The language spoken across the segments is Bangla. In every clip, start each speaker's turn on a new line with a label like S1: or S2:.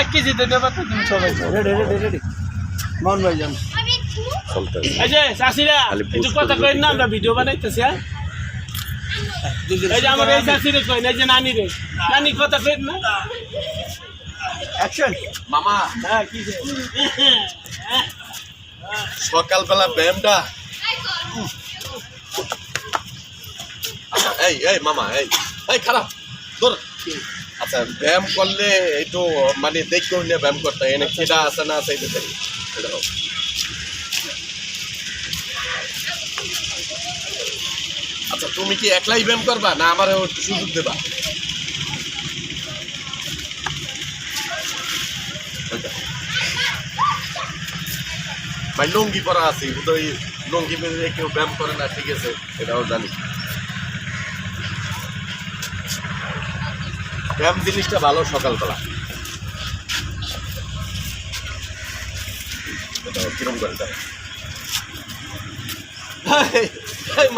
S1: এক কেজিতে দেবো তো তুমি সবাই
S2: রেডি রেডি রেডি মাউন ভাই যান।
S3: চলতে
S1: এই যে চাষিরা
S3: খালি
S1: একটু
S3: পুষ
S1: কথা
S3: করে
S1: কই না
S3: দিতে।
S1: আমরা ভিডিও বানাইতেছি হ্যাঁ? এই যে আমার এই চাষিরে কই না এই যে নানি রে নানি কথা কই না?
S2: অ্যাকশন
S3: মামা।
S1: হ্যাঁ কি যে?
S3: সকালবেলা ব্যায়ামটা। এই এই মামা এই। এই খারাপ। তোর আচ্ছা ব্যায়াম করলে একটু মানে দেখতে হইলে ব্যায়াম করতে। এনে খিদা আছে না আছে এটা। আচ্ছা তুমি কি একলাই ব্যায়াম করবা না আমার সুযোগ দেবা। ভাই, লুঙ্গি পরা আছি ওই লুঙ্গি পরে কেউ ব্যায়াম করে না, ঠিক আছে এটাও জানি ব্যায়াম জিনিসটা ভালো সকালবেলা। কিরম করে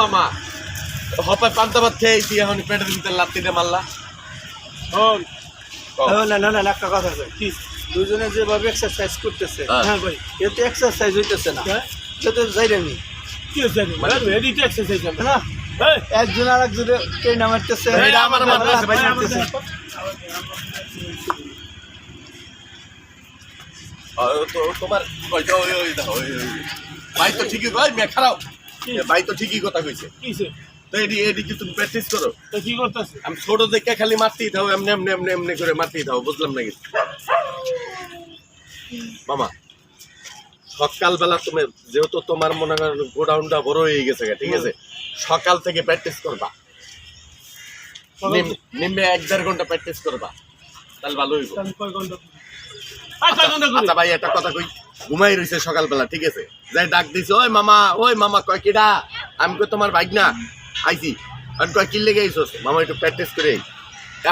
S3: মামা হপায় পান্তা ভাত খেয়েছি এখন পেটের ভিতরে মারলা।
S2: না না না না, একটা কথা কই কি? দুজনে যেভাবে এক্সারসাইজ করতেছে
S3: হ্যাঁ।
S1: হ্যাঁ ভাই
S2: এতে এক্সারসাইজ হইতেছে না।
S1: হ্যাঁ?
S2: যেতে যাই আমি।
S1: কি হচ্ছে এডিট এক্সারসাইজ
S2: না
S1: এই
S2: একজন আর একজনে ট্রেন মারতেছে।
S3: আমার মারতেছে, ভাই,
S2: মারতেছে।
S3: তোমার ভাই তো ঠিকই ভাই মেয়ে খারাপ? ভাই তো ঠিকই কথা কইছে। তো এটি এটি কি তুমি প্র্যাকটিস করো?
S1: তো কি করতেছে?
S3: আমি ছোট দেখে খালি মারতেই থাও এমনি এমনি এমনি এমনি করে মারতেই থাও বুঝলাম না কিছু মামা সকালবেলা তুমি যেহেতু তোমার মনে করেন গোডাউনটা বড় হয়ে গেছে ঠিক আছে? সকাল থেকে প্র্যাকটিস করবা। নিম্নে এক দেড় ঘণ্টা প্র্যাকটিস করবা তাহলে ভালো হইব।
S1: ঘণ্টা করি?
S3: আচ্ছা ভাই একটা কথা কই। ঘুমাই রইছে সকালবেলা ঠিক আছে? যাই ডাক দিছে ওই মামা ওই মামা কয় কিডা? আমি কই তোমার বাইক না আইছি। আমি কয় কি লেগে মামা একটু প্র্যাকটিস করে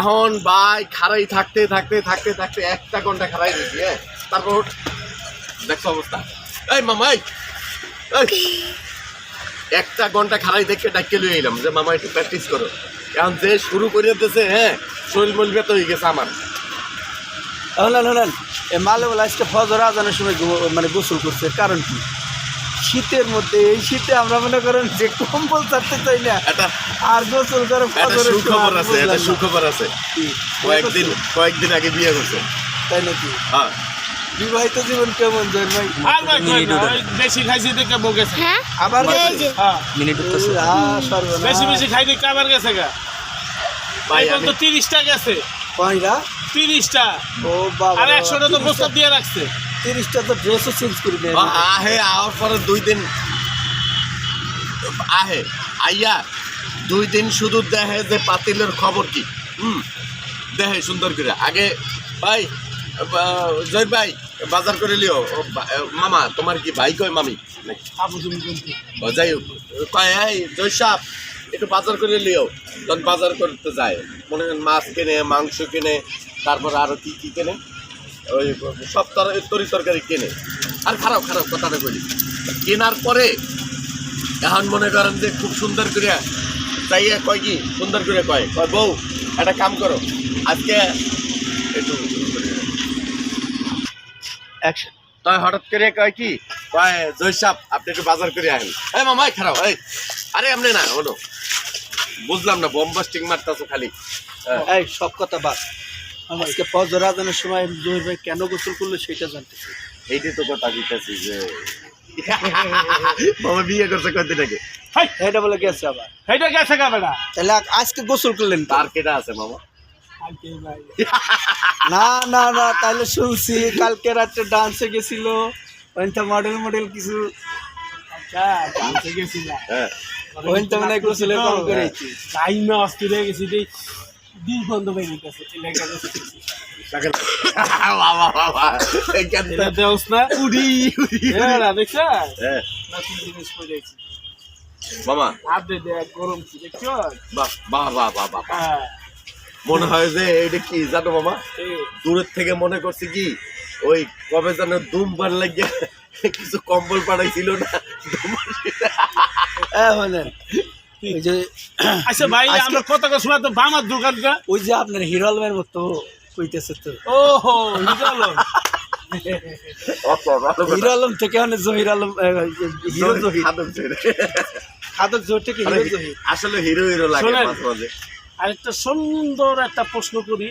S3: এখন ভাই খারাই থাকতে থাকতে থাকতে থাকতে একটা ঘণ্টা খারাই রইছি হ্যাঁ? তারপর দেখছ অবস্থা? এই মামা এই এই। একটা ঘণ্টা খারাই দেখে ডাকিয়ে লই এলাম যে মামা একটু প্র্যাকটিস করো। এখন যে শুরু করে দিতেছে হ্যাঁ শরীর মল ব্যথা হয়ে গেছে আমার।
S2: হলেন হলেন এ মালে বলে আজকে ফজর আজানের সময় মানে গোসল করছে কারণ কি? শীতের মধ্যে এই শীতে আমরা মনে করেন যে কম্বল চাপতে চাই না। আর গোসল করে
S3: সুখবর আছে সুখবর আছে। কয়েকদিন কয়েকদিন আগে বিয়ে করছে
S2: তাই নাকি?
S3: হ্যাঁ।
S2: বিবাহিত জীবন কেমন যায় ভাই?
S1: আর ভাই কয় না, ওই বেশি খাইছি দেখে বকেছে
S2: আবার
S4: এই যে।
S1: হ্যাঁ।
S2: সর্বনাশ।
S1: বেশি বেশি খাই দেখে আবার গেছে গা।
S3: ভাই
S1: এখন তো তিরিশটা গেছে।
S2: কয়রা?
S1: তিরিশটা।
S2: ও বাবা
S1: আর একশোটা তো প্রস্তাব দিয়ে রাখছে।
S2: তিরিশটা তো ড্রেসও চেঞ্জ করে
S3: আ- আহে আওয়ার পরে দুই দিন আহে আইয়া দুই দিন শুধু দেখে যে পাতিলের খবর কি। হুম দেখে সুন্দর করে। আগে ভাই জয় ভাই বাজার করে লিও। মামা তোমার কি ভাই কয় মামি? যাই হোক। কয় এই জয় সাপ একটু বাজার করে লিও। তখন বাজার করতে যায়। মনে করেন মাছ কেনে মাংস কেনে তারপর আরও কি কি কেনে? ওই সব তর- তরি তরকারি কেনে। আর খারাপ খারাপ কথাটা বলি। কেনার পরে এখন মনে করেন যে খুব সুন্দর করে যাইয়া কয় কি? সুন্দর করে কয় কয় বউ একটা কাম করো। আজকে একটু
S2: অ্যাকশন
S3: তাই হঠাৎ করে কয় কি? কয় জয়সাপ আপনি একটু বাজার করে আহেন এই মামাই খারাপ এই আরে আপনি না হলো বুঝলাম না বম্বাস্টিং মারতাছো খালি। হ্যাঁ।
S2: এই সব কথা বাদ। আজকে আজানের সময় জহির ভাই কেন গোসল করল সেটা জানতে চাই।
S3: এইটাই তো কথা দিতেছি যে মামা বিয়ে করছে কয়দিন আগে?
S1: হাই
S2: এটা বলে গেছে আবার।
S1: সেইটা গেছে গা
S2: তাহলে আজকে গোসল করলেন?
S3: তার কেটা আছে মামা?
S2: না না না তাহলে শুনছি কালকে রাত্রে ডান্সে গেছিল ওইটা মডেল মডেল কিছু।
S1: আচ্ছা
S3: হ্যাঁ।
S2: ওইটা মানে গোসলে কম করেছি।
S1: টাইম না অস্থির হয়ে গেছি যে দিল বন্ধ হয়ে গেছে এলাকা
S3: বাবা বাবা
S1: হ্যাঁ
S3: মামা।
S1: আপনি দেখ গরম হ্যাঁ।
S3: মনে হয় যে এটা কি জানো মামা? দূরের থেকে মনে করছি কি ওই কবে যেন দুম বার লাগিয়ে কিছু কম্বল পাঠাইছিল না
S2: হ্যাঁ যে
S1: আচ্ছা ভাই আমরা কত কথা শোনা তো বামার দোকানটা
S2: ওই যে আপনার হিরো আলমের মতো কইতেছে তো।
S1: ওহো হিরো আলম।
S2: হিরো আলম থেকে মানে জহির আলম হিরো জহির
S3: খাদক ছেড়ে।
S2: খাদক জহির থেকে হিরো জহির।
S3: আসলে হিরো হিরো লাগে মাঝে মাঝে।
S1: আরেকটা সুন্দর একটা প্রশ্ন করি।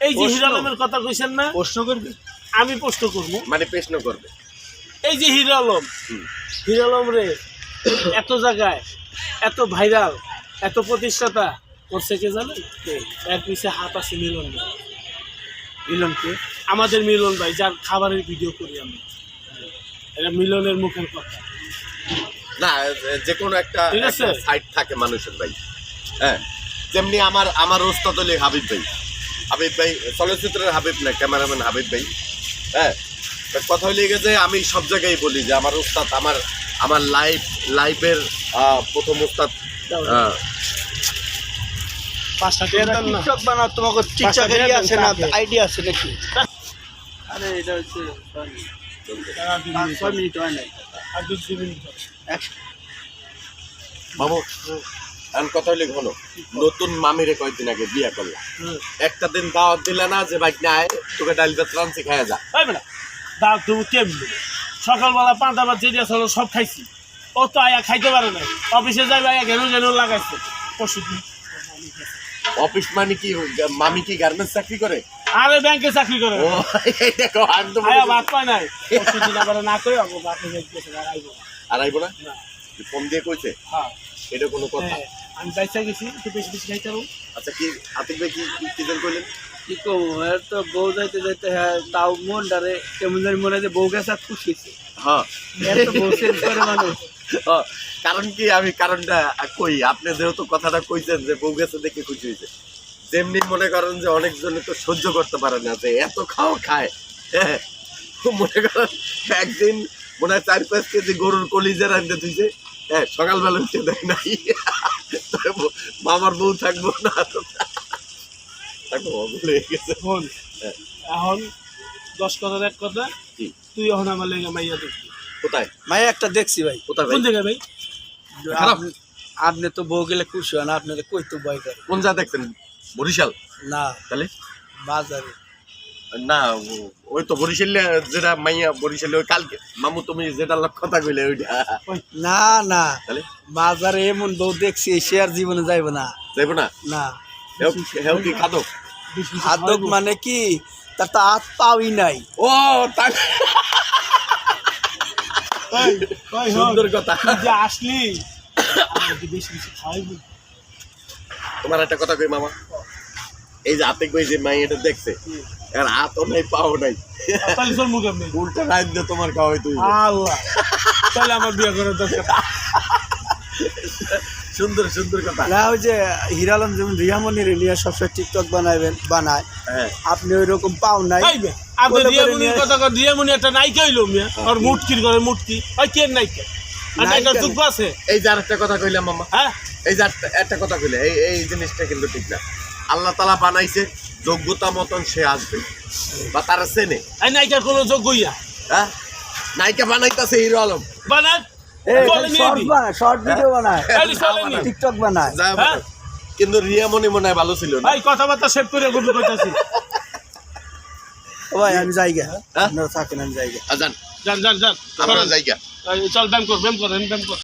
S1: এই যে
S2: প্রশ্ন?
S1: হিরো আলমের কথা কইছেন না?
S2: প্রশ্ন করবি?
S1: আমি প্রশ্ন করব।
S3: মানে প্রশ্ন করবে।
S1: এই যে হিরো আলম। হিরো আলম রে এত জায়গায় এত ভাইরাল এত প্রতিষ্ঠাতা করছে কে জানেন? এক পিছে হাত আছে মিলন ভাই।
S2: মিলনকে
S1: আমাদের মিলন ভাই যার খাবারের ভিডিও করি আমি। এটা মিলনের মুখের কথা।
S3: না যে কোনো একটা। সাইড থাকে মানুষের ভাই। হ্যাঁ। যেমনি আমার আমার ওস্তাদ হলে হাবিব ভাই। হাবিব ভাই চলচ্চিত্রের হাবিব না ক্যামেরাম্যান হাবিব ভাই। হ্যাঁ? কথা হলে গেছে আমি সব জায়গায় বলি যে আমার ওস্তাদ আমার আমার লাইফ লাইফের প্রথম ওস্তাদ। আহ,
S1: পাঁচটা টিয়া দেন না
S2: টিকটক বানাও তোমাকে টিকটক
S1: দিয়ে দেন
S2: আছে না
S1: তাকে।
S2: আইডিয়া আছে নাকি? আরে এটা হচ্ছে ছয় মিনিট হয়
S1: আর মিনিট
S3: বাবু এখন কথা হলে ঘন নতুন মামিরে কয়েকদিন আগে বিয়া করলাম। একটা দিন দাওয়াত দিলে না যে বাইক না আয় তোকে ডাল ভাত রাঁধছি খাইয়া যা।
S1: দাও তুমি কেমনি? সকালবেলা পাঁচটা বা যেটা ছিল সব খাইছি। ও তো আয়া খাইতে পারে না অফিসে যাই আয়া ঘেনু ঘেনু লাগাইছে। দিন
S3: অফিস মানে কি মামি কি গার্মেন্টস চাকরি করে?
S1: আরে ব্যাংকে চাকরি করে।
S3: ও দেখো আমি তো
S1: আয়া ভাত পায় নাই। পরশু দিন আবার না আবার বাপে যাইতেছে আর আইবো না।
S3: আর আইবো না?
S1: না।
S3: ফোন দিয়ে কইছে?
S1: হ্যাঁ।
S3: এটা কোনো কথা?
S1: হ্যাঁ, আমি বাইসা গেছি একটু বেশি বেশি খাইতে পারব।
S3: আচ্ছা কি আতিক ভাই কি কি- কি যেন কইলেন?
S2: কি করব এর তো বউ যাইতে যাইতে হ্যাঁ তাও মন ডারে কেমন জানি মনে হয় যে বউ গেছে আর খুশিছে
S3: হ্যাঁ।
S2: এর তো বউ চেঞ্জ করে মানুষ।
S3: কারণ কি আমি কারণটা কই আপনি যেহেতু কথাটা কইছেন যে বউ গেছে দেখে খুশি হয়েছে। যেমনি মনে করেন যে অনেকজনে তো সহ্য করতে পারে না যে এত খাও খায়। হ্যাঁ মনে করেন একদিন মনে হয় চার পাঁচ কেজি গরুর কলিজা রাখতে দিয়েছে হ্যাঁ সকালবেলা উঠে দেয় নাই। মামার বউ থাকব না। থাকব গেছে।
S1: এখন দশ কথার এক কথা তুই এখন আমার লেগে মাইয়া দেখবি।
S3: কোথায়?
S2: মাই একটা দেখছি ভাই।
S3: কোথায়
S1: কোন
S3: ভাই?
S1: জায়গায় ভাই?
S3: খারাপ।
S2: আপনি- তো বউ গেলে খুশি হন আপনার কই তো ভয় করে।
S3: কোন যা দেখছেন? বরিশাল?
S2: না।
S3: তাহলে?
S2: বাজারে।
S3: না ওই তো বরিশালে যেটা মাইয়া বরিশালে ওই কালকে। মামু তুমি যেটা কথা কইলে ওইটা।
S2: না না। বাজারে এমন বউ দেখছি সে আর জীবনে যাইব না।
S3: যাইব না?
S2: না।
S3: কি খাদক?
S1: খাওয়াইবো।
S2: মানে কি? তার তো হাত পাওই নাই।
S3: ও তাই। সুন্দর কথা।
S1: যে আসলি বেশি বেশি খাওয়াইবো।
S3: তোমার একটা কথা কই মামা? এই যে আতে কই যে মাইয়াটা দেখছে এর হাতও নাই পাও নাই।
S1: তাহলে মুখে নেই
S3: উল্টা দিয়ে তোমার খাওয়াই তুই।
S1: আল্লাহ। তাহলে আমার বিয়ে করার দরকার।
S3: সুন্দর সুন্দর কথা।
S2: না ওই যে হিরালম যেমন রিয়ামনির সবসময় টিকটক বানাবেন বানায়।
S3: হ্যাঁ।
S2: আপনি ওই রকম পাও নাই।
S1: আপনি রিয়ামুনির কথা কর রিয়ামুনি একটা নায়িকা হইল মিয়া। আর মুটকির করে মুটকি। ওই কে নায়িকা? আর
S2: নায়িকা
S1: আছে?
S3: এই যে আরেকটা কথা কইলাম মামা।
S1: হ্যাঁ?
S3: এই যে একটা- একটা কথা কইলে এই এই জিনিসটা কিন্তু ঠিক না। আল্লাহ তালা বানাইছে যোগ্যতা মতন সে আসবে। বা তারা চেনে।
S1: এই নায়িকার কোনো যোগ্য ইয়া?
S3: হ্যাঁ? নায়িকা বানাইতেছে হিরো আলম।
S2: শর্ট বানায় শর্ট ভিডিও বানায়।
S1: এই চলে
S2: টিকটক বানায়।
S1: হ্যাঁ?
S3: কিন্তু রিয়া মনে মনে হয় ভালো ছিল না।
S1: ভাই কথাবার্তা সেভ করে গুলো কইতাছি।
S2: ও ভাই আমি যাইগা।
S3: হ্যাঁ?
S2: আপনারা থাকেন আমি যাইগা।
S3: আজান
S1: যান। যান যান
S3: আমরা
S1: এই চল ব্যায়াম কর ব্যায়াম কর ব্যায়াম কর।